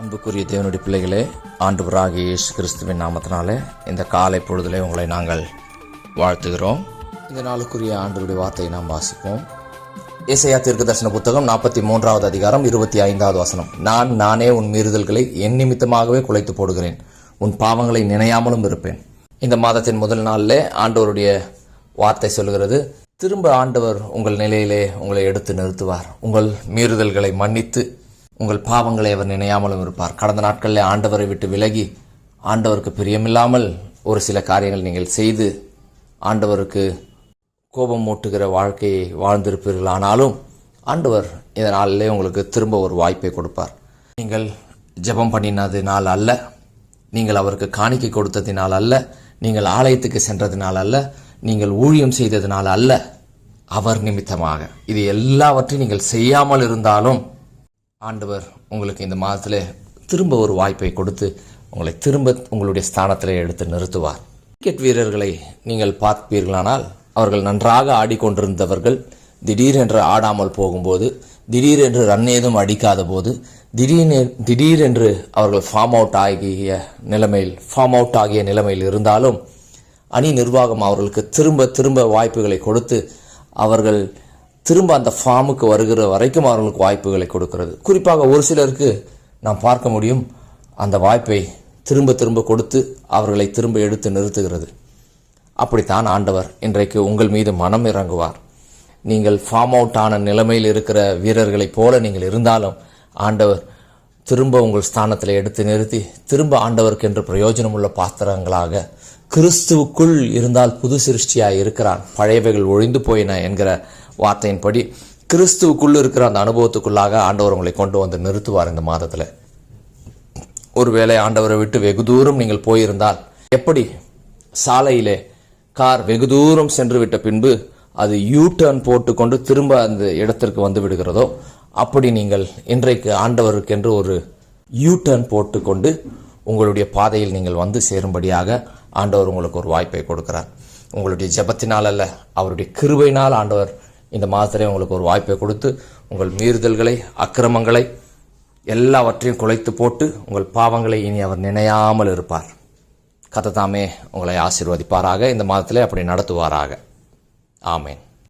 அன்புக்குரிய தேவனுடைய பிள்ளைகளே ஆண்டவராக இயேசு கிறிஸ்துவின் நாமத்தினாலே இந்த காலை பொழுதிலே உங்களை நாங்கள் வாழ்த்துகிறோம். இந்த நாளுக்குரிய ஆண்டவருடைய வார்த்தையை நாம் வாசிப்போம். இசையா தீர்க்க தரிசன புத்தகம் நாற்பத்தி மூன்றாவது அதிகாரம் இருபத்தி ஐந்தாவது வசனம். நான் நானே உன் மீறுதல்களை என் நிமித்தமாகவே குலைத்து போடுகிறேன். உன் பாவங்களை நினையாமலும் இருப்பேன். இந்த மாதத்தின் முதல் நாளிலே ஆண்டவருடைய வார்த்தை சொல்கிறது திரும்ப ஆண்டவர் உங்கள் நிலையிலே உங்களை எடுத்து நிறுத்துவார். உங்கள் மீறுதல்களை மன்னித்து உங்கள் பாவங்களை அவர் நினையாமலும் இருப்பார். கடந்த நாட்களில் ஆண்டவரை விட்டு விலகி ஆண்டவருக்கு பிரியமில்லாமல் ஒரு சில காரியங்கள் நீங்கள் செய்து ஆண்டவருக்கு கோபம் மூட்டுகிற வாழ்க்கையை வாழ்ந்திருப்பீர்கள். ஆனாலும் ஆண்டவர் இந்த நாளிலே உங்களுக்கு திரும்ப ஒரு வாய்ப்பை கொடுப்பார். நீங்கள் ஜெபம் பண்ணினதினால் அல்ல நீங்கள் அவருக்கு காணிக்கை கொடுத்ததினால் அல்ல நீங்கள் ஆலயத்துக்கு சென்றதினால் அல்ல நீங்கள் ஊழியம் செய்ததினால் அல்ல அவர் நிமித்தமாக. இது எல்லாவற்றையும் நீங்கள் செய்யாமல் இருந்தாலும் ஆண்டவர் உங்களுக்கு இந்த மாதத்தில் திரும்ப ஒரு வாய்ப்பை கொடுத்து உங்களை திரும்ப உங்களுடைய ஸ்தானத்தில் எடுத்து நிறுத்துவார். கிரிக்கெட் வீரர்களை நீங்கள் பார்ப்பீர்களானால் அவர்கள் நன்றாக ஆடிக்கொண்டிருந்தவர்கள் திடீரென்று ஆடாமல் போகும்போது திடீரென்று ரன் ஏதும் அடிக்காத போது திடீரென திடீரென்று அவர்கள் ஃபார்ம் அவுட் ஆகிய நிலைமையில் ஃபார்ம் அவுட் ஆகிய நிலைமையில் இருந்தாலும் அணி நிர்வாகம் அவர்களுக்கு திரும்ப திரும்ப வாய்ப்புகளை கொடுத்து அவர்கள் திரும்ப அந்த ஃபார்முக்கு வருகிற வரைக்கும் அவர்களுக்கு வாய்ப்புகளை கொடுக்கிறது. குறிப்பாக ஒரு சிலருக்கு நாம் பார்க்க முடியும் அந்த வாய்ப்பை திரும்ப திரும்ப கொடுத்து அவர்களை திரும்ப எடுத்து நிறுத்துகிறது. அப்படித்தான் ஆண்டவர் இன்றைக்கு உங்கள் மீது மனம் இறங்குவார். நீங்கள் ஃபார்ம் அவுட் ஆன நிலைமையில் இருக்கிற வீரர்களைப் போல நீங்கள் இருந்தாலும் ஆண்டவர் திரும்ப உங்கள் ஸ்தானத்தில் எடுத்து நிறுத்தி திரும்ப ஆண்டவருக்கு என்று பிரயோஜனமுள்ள பாத்திரங்களாக கிறிஸ்துவுக்குள் இருந்தால் புது சிருஷ்டியாக இருக்கிறான். பழையவைகள் ஒழிந்து போயின என்கிற வார்த்தையின்படி கிறிஸ்துவுக்குள்ளே இருக்கிற அந்த அனுபவத்துக்குள்ளாக ஆண்டவர் உங்களை கொண்டு வந்து நிறுத்துவார் இந்த மாதத்தில். ஒருவேளை ஆண்டவரை விட்டு வெகு தூரம் நீங்கள் போயிருந்தால் எப்படி சாலையிலே கார் வெகு தூரம் சென்று விட்ட பின்பு அது யூ டர்ன் போட்டுக்கொண்டு திரும்ப அந்த இடத்திற்கு வந்து விடுகிறதோ அப்படி நீங்கள் இன்றைக்கு ஆண்டவருக்கென்று ஒரு யூ டர்ன் போட்டுக்கொண்டு உங்களுடைய பாதையில் நீங்கள் வந்து சேரும்படியாக ஆண்டவர் உங்களுக்கு ஒரு வாய்ப்பை கொடுக்கிறார். உங்களுடைய ஜெபத்தினால் அல்ல அவருடைய கிருபையினால் ஆண்டவர் இந்த மாதத்திலே உங்களுக்கு ஒரு வாய்ப்பை கொடுத்து உங்கள் மீறுதல்களை அக்கிரமங்களை எல்லாவற்றையும் குலைத்து போட்டு உங்கள் பாவங்களை இனி அவர் நினையாமல் இருப்பார். கத்ததாமே உங்களை ஆசீர்வதிப்பாராக. இந்த மாதத்திலே அப்படி நடத்துவாராக. ஆமேன்.